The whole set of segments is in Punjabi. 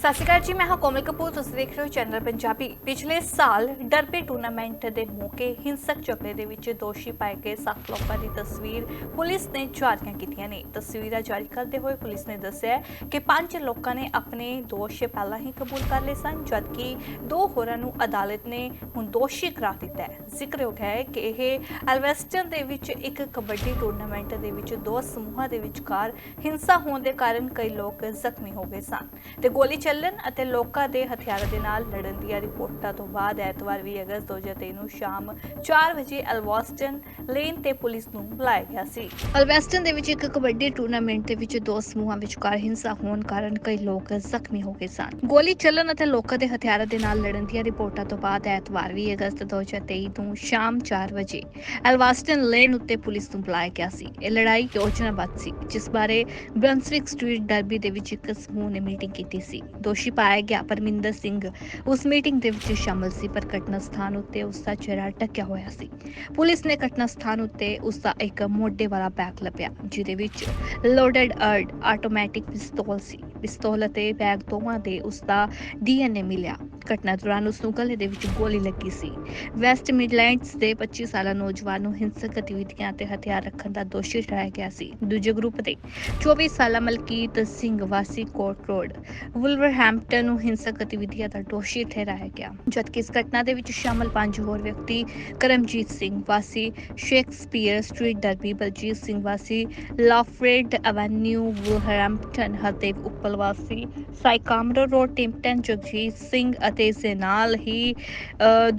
ਸਤਿ ਸ਼੍ਰੀ ਅਕਾਲ ਜੀ, ਮੈਂ ਹਾਂ ਕੋਮਲ ਕਪੂਰ, ਤੁਸੀਂ ਦੇਖ ਰਹੇ ਹੋ ਚੈਨਲ ਪੰਜਾਬੀ। ਪਿਛਲੇ ਸਾਲ ਡਰਬੇ ਟੂਰਨਾਮੈਂਟ ਦੇ ਮੌਕੇ ਹਿੰਸਕ ਝਗੜੇ ਦੇ ਵਿੱਚ ਦੋਸ਼ੀ ਪਾਏ ਗਏ ਸੱਤ ਲੋਕਾਂ ਦੀ ਤਸਵੀਰ ਪੁਲਿਸ ਨੇ ਜਾਰੀਆਂ ਕੀਤੀਆਂ ਨੇ। ਤਸਵੀਰਾਂ ਜਾਰੀ ਕਰਦੇ ਹੋਏ ਪੁਲਿਸ ਨੇ ਦੱਸਿਆ ਕਿ ਪੰਜ ਲੋਕਾਂ ਨੇ ਆਪਣੇ ਦੋਸ਼ ਪਹਿਲਾਂ ਹੀ ਕਬੂਲ ਕਰ ਲਏ ਸਨ, ਜਦਕਿ ਦੋ ਹੋਰਾਂ ਨੂੰ ਅਦਾਲਤ ਨੇ ਹੁਣ ਦੋਸ਼ੀ ਕਰਾ ਦਿੱਤਾ ਹੈ। ਜ਼ਿਕਰਯੋਗ ਹੈ ਕਿ ਇਹ ਐਲਵੈਸਟਨ ਦੇ ਵਿੱਚ ਇੱਕ ਕਬੱਡੀ ਟੂਰਨਾਮੈਂਟ ਦੇ ਵਿੱਚ ਦੋ ਸਮੂਹਾਂ ਦੇ ਵਿਚਕਾਰ ਹਿੰਸਾ ਹੋਣ ਦੇ ਕਾਰਨ ਕਈ ਲੋਕ ਜ਼ਖਮੀ ਹੋ ਗਏ ਸਨ। ਤੇ ਗੋਲੀ ਚੱਲਣ ਅਤੇ ਲੋਕਾਂ ਦੇ ਹਥਿਆਰਾਂ ਦੇ ਨਾਲ ਲੜਨ ਦੀਆਂ ਰਿਪੋਰਟਾਂ ਤੋਂ ਬਾਅਦ ਐਤਵਾਰ 20 ਅਗਸਤ 2023 ਨੂੰ ਸ਼ਾਮ 4 ਵਜੇ ਐਲਵੈਸਟਨ ਲੇਨ ਤੇ ਪੁਲਿਸ ਨੂੰ ਬੁਲਾਇਆ ਗਿਆ ਸੀ। ਐਲਵੈਸਟਨ ਦੇ ਵਿੱਚ ਇੱਕ ਕਬੱਡੀ ਟੂਰਨਾਮੈਂਟ ਦੇ ਵਿੱਚ ਦੋ ਸਮੂਹਾਂ ਵਿਚਕਾਰ ਹਿੰਸਾ ਹੋਣ ਕਾਰਨ ਕਈ ਲੋਕ ਜ਼ਖਮੀ ਹੋ ਗਏ ਸਨ। ਗੋਲੀ ਚੱਲਣ ਅਤੇ ਲੋਕਾਂ ਦੇ ਹਥਿਆਰਾਂ ਦੇ ਨਾਲ ਲੜਨ ਦੀਆਂ ਰਿਪੋਰਟਾਂ ਤੋਂ ਬਾਅਦ ਐਤਵਾਰ 20 ਅਗਸਤ 2023 ਨੂੰ ਸ਼ਾਮ 4 ਵਜੇ ਐਲਵਾਸਟਨ ਲੇਨ ਉੱਤੇ ਪੁਲਿਸ ਨੂੰ ਬੁਲਾਇਆ ਗਿਆ ਸੀ। ਇਹ ਲੜਾਈ ਯੋਜਨਾਬੱਧ ਸੀ, ਜਿਸ ਬਾਰੇ ਬ੍ਰੰਸਵਿਕ ਸਟਰੀਟ ਡਰਬੀ ਦੇ ਵਿੱਚ ਇੱਕ ਸਮੂਹ ਨੇ ਮੀਟਿੰਗ ਕੀਤੀ ਸੀ। ਦੋਸ਼ੀ ਪਾਇਆ ਗਿਆ ਪਰਮਿੰਦਰ ਸਿੰਘ। ਉਸ ਮੀਟਿੰਗ ਦੇ ਵਿੱਚ ਸ਼ਾਮਲ ਸੀ ਪਰ ਘਟਨਾ ਸਥਾਨ ਉੱਤੇ ਉਸ ਦਾ ਚਿਹਰਾ ਢੱਕਿਆ ਹੋਇਆ ਸੀ। ਪੁਲਿਸ ਨੇ ਘਟਨਾ ਸਥਾਨ ਉੱਤੇ ਉਸ ਦਾ ਇੱਕ ਮੋਢੇ ਵਾਲਾ ਬੈਗ ਲੱਭਿਆ, ਜਿਹਦੇ ਵਿੱਚ ਲੋਡਡ ਅਰਡ ਆਟੋਮੈਟਿਕ ਪਿਸਤੌਲ ਸੀ। ਪਿਸਤੌਲ ਅਤੇ ਬੈਗ ਦੋਵਾਂ ਦੇ ਉਸ ਦਾ ਡੀਐਨਏ ਮਿਲਿਆ। ਘਟਨਾ ਦੌਰਾਨ ਉਸ ਨੂੰ ਗਲੇ ਦੇ ਵਿੱਚ ਗੋਲੀ ਲੱਗੀ ਸੀ। ਵੈਸਟ ਮਿਡਲੈਂਡਸ ਦੇ 25 ਸਾਲਾ ਨੌਜਵਾਨ ਨੂੰ ਹਿੰਸਕ ਗਤੀਵਿਧੀਆਂ ਤੇ ਹਥਿਆਰ ਰੱਖਣ ਦਾ ਦੋਸ਼ੀ ਠਹਿਰਾਇਆ ਗਿਆ ਸੀ। ਦੂਜੇ ਗਰੁੱਪ ਦੇ 24 ਸਾਲਾ ਮਲਕੀਤ ਸਿੰਘ ਵਾਸੀ ਕੋਟ ਰੋਡ, ਵੁਲਵਰਹੈਂਪਟਨ ਨੂੰ ਹਿੰਸਕ ਗਤੀਵਿਧੀਆਂ ਦਾ ਦੋਸ਼ੀ ਠਹਿਰਾਇਆ ਗਿਆ। ਜਦਕਿ ਇਸ ਘਟਨਾ ਦੇ ਵਿੱਚ ਸ਼ਾਮਲ ਪੰਜ ਹੋਰ ਵਿਅਕਤੀ ਕਰਮਜੀਤ ਸਿੰਘ ਵਾਸੀ, Shakespeare street Derby Baljit Singh ਵਾਸੀ, Lawford avenue, Wolverhampton Hardev Uppal ਵਾਸੀ Sycamore road Tipton Jagjit Singh ਅਤੇ ਇਸ ਦੇ ਨਾਲ ਹੀ ਅ,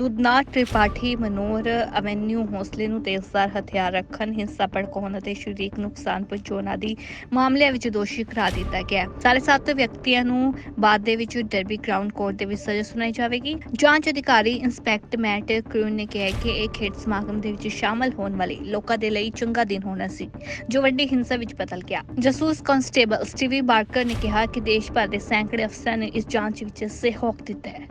ਤ੍ਰਿਪਾਠੀ ਮਨੋਹਰ ਐਵੇਨਿਊ ਹੌਸਲੇ ਨੂੰ ਤੇਜ਼ਧਾਰ ਹਥਿਆਰ ਰੱਖਣ ਹਿੰਸਾ ਭੜਕਾਉਣ ਅਤੇ ਸਰੀਰਕ ਨੁਕਸਾਨ ਪਹੁੰਚਾਉਣ ਆਦਿ ਮਾਮਲਿਆਂ ਵਿੱਚ ਦੋਸ਼ੀ ਕਰਾ ਦਿੱਤਾ ਗਿਆ। ਸਾਰੇ ਸੱਤ ਵਿਅਕਤੀਆਂ ਨੂੰ ਬਾਅਦ ਦੇ ਵਿੱਚ ਡਰਬੀ ਗਰਾਊਂਡ ਕੋਰਟ ਦੇ ਵਿੱਚ ਸਜ਼ਾ ਸੁਣਾਈ ਜਾਵੇਗੀ। ਜਾਂਚ ਅਧਿਕਾਰੀ ਇੰਸਪੈਕਟ ਮੈਟ ਕਰੂਨ ਨੇ ਕਿਹਾ ਕਿ ਇਹ ਖੇਡ ਸਮਾਗਮ ਦੇ ਵਿੱਚ ਸ਼ਾਮਲ ਹੋਣ ਵਾਲੇ ਲੋਕਾਂ ਦੇ ਲਈ ਚੰਗਾ ਦਿਨ ਹੋਣਾ ਸੀ ਜੋ ਵੱਡੀ ਹਿੰਸਾ ਵਿੱਚ ਬਦਲ ਗਿਆ। ਜਸੂਸ ਕਾਂਸਟੇਬਲ ਸਟੀਵੀ ਬਾਰਕਰ ਨੇ ਕਿਹਾ ਕਿ ਦੇਸ਼ ਭਰ ਦੇ ਸੈਂਕੜੇ ਅਫਸਰਾਂ ਨੇ ਇਸ ਜਾਂਚ ਵਿੱਚ ਸਹਿਯੋਗ ਦਿੱਤਾ ਹੈ।